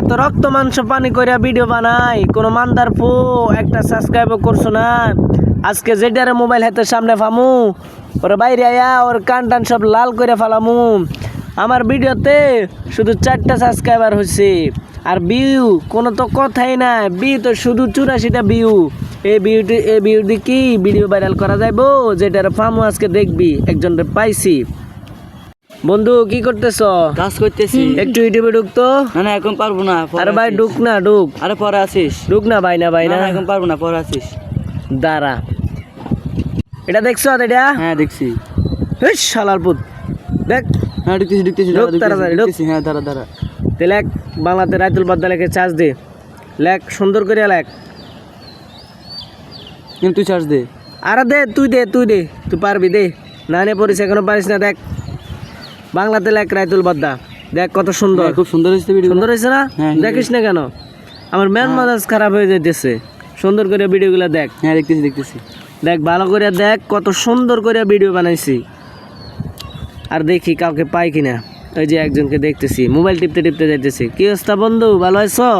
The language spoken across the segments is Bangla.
এত রক্ত মাংস পানি কইরা ভিডিও বানাই, কোনো মান্দার ফু একটা সাবস্ক্রাইব করছ না? আজকে যেটার মোবাইল হাতে সামনে ফামু, ওর বাইরে আয়া, ওর কান টান সব লাল করে ফালামু। আমার ভিডিওতে শুধু চারটা সাবস্ক্রাইবার হয়েছে আর বিউ কোনো তো কথাই না বিউ তো শুধু চুরাশিটা বিউ এই বিউটি এই বিউটি কি? ভিডিও ভাইরাল করা যাইবো? যেটার ফামু আজকে দেখবি একজনকে পাইছি। বন্ধু কি করতেছ? কাজ করতেছি। একটু ইউটিউবে ঢুকতো না না এখন পারব না আরে ভাই ঢুক না ঢুক। আরে পরে আসিস। ঢুক না ভাই না ভাই না এখন পারব না পরে আসিস। দাঁড়া। এটা দেখছ এটা? হ্যাঁ দেখছি। হেস, শালার পুত। দেখ। হ্যাঁ ঢুকতেছি ঢুকতেছি ঢুক, তাড়াতাড়ি, ঢুক। ঢুকতেছি, হ্যাঁ দাঁড়া দাঁড়া। তে লেখ বাংলাতে রাইতুল বাদ্দা লেখে চার্জ দে। লেখ সুন্দর করে লেখ। কিন্তু তুই চার্জ দে। আরে দে তুই দে তুই দে। তুই পারবি দে। না নে পড়িস এখনও পারিস না দেখ। বাংলাতে লেখ রাইতুল বাদ্দা। দেখ কত সুন্দর। খুব সুন্দর হয়েছে ভিডিও সুন্দর হয়েছে না? হ্যাঁ, দেখিস না কেন? আমার ম্যান মাদাস খারাপ হয়ে যাইতেছে। সুন্দর করে ভিডিওগুলো দেখ। হ্যাঁ দেখতেছি দেখতেছি। দেখ ভালো করে দেখ কত সুন্দর করে ভিডিও বানাইছি। আর দেখি কাউকে পাই কিনা। ওই যে একজনকে দেখতেছি। মোবাইল টিপতে টিপতে যাইতেছি। কি অবস্থা বন্ধু? ভালো আছো?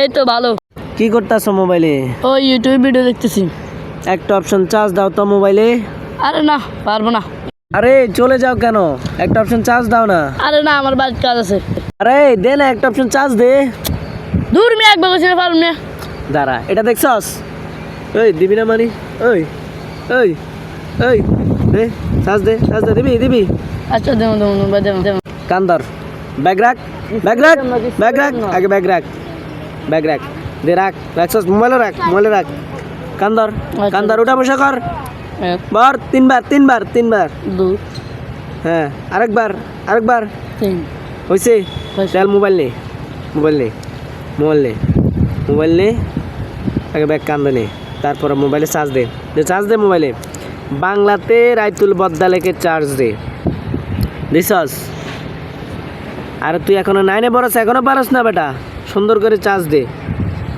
এই তো ভালো। কি করতেছো মোবাইলে ওই ইউটিউবে ভিডিও দেখতেছি। একটা অপশন চার্জ দাও তো মোবাইলে আরে না পারব না। আরে চলে যাও কেন? একটা অপশন চার্জ দাও না। আরে না আমার বাড়ির কাজ আছে। আরে দে না একটা অপশন চার্জ দে। দূর মেয়ে একবার বসে পারব না। দাঁড়া এটা দেখছস? ওই দিবি না মানি? ওই ওই ওই দে চার্জ দে চার্জ দে দিবি দিবি। আচ্ছা দেবো দেবো দেবো দেবো কান্দর ব্যাগ রাখ ব্যাগ রাখ ব্যাগ রাখ আগে ব্যাগ রাখ ব্যাগ রাখ। দে রাখ রাখছস মোবাইলে রাখ মোবাইলে রাখ। কান্দর কান্দর উঠা বসা কর। বর তিনবার তিনবার তিনবার। দুই হ্যাঁ আরেকবার আরেকবার। তিন। হয়েছে। চল মোবাইল নে মোবাইল নে মোবাইল নে মোবাইল নে আগে ব্যাগ কান্দ নে তারপরে মোবাইলে চার্জ দে। দে চার্জ দে মোবাইলে বাংলাতে রাইতুল বদ্দা লেখে চার্জ দে। দিছস আরে তুই এখনও নাইনে বড়স এখনও পারস না বেটা। সুন্দর করে চার্জ দে।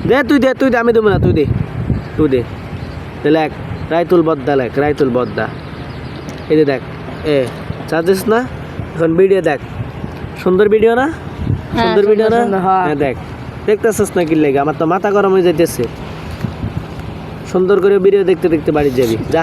দে তুই দে তুই দে আমি দেবো না তুই দে। তুই দে। দে লেখ রাইতুল বদ্দা লেখ রায়তুল বদ্দা। এই যে দেখ এ চাচ্ছিস না? এখন ভিডিও দেখ। সুন্দর ভিডিও না? হ্যাঁ, সুন্দর ভিডিও না? সুন্দর, সুন্দর, হ্যাঁ। হ্যাঁ দেখ দেখতেছিস না কি লেগে? আমার তো মাথা গরম হয়ে যাইতেছে। সুন্দর করে ভিডিও দেখতে দেখতে বাড়ি যাবি। যা।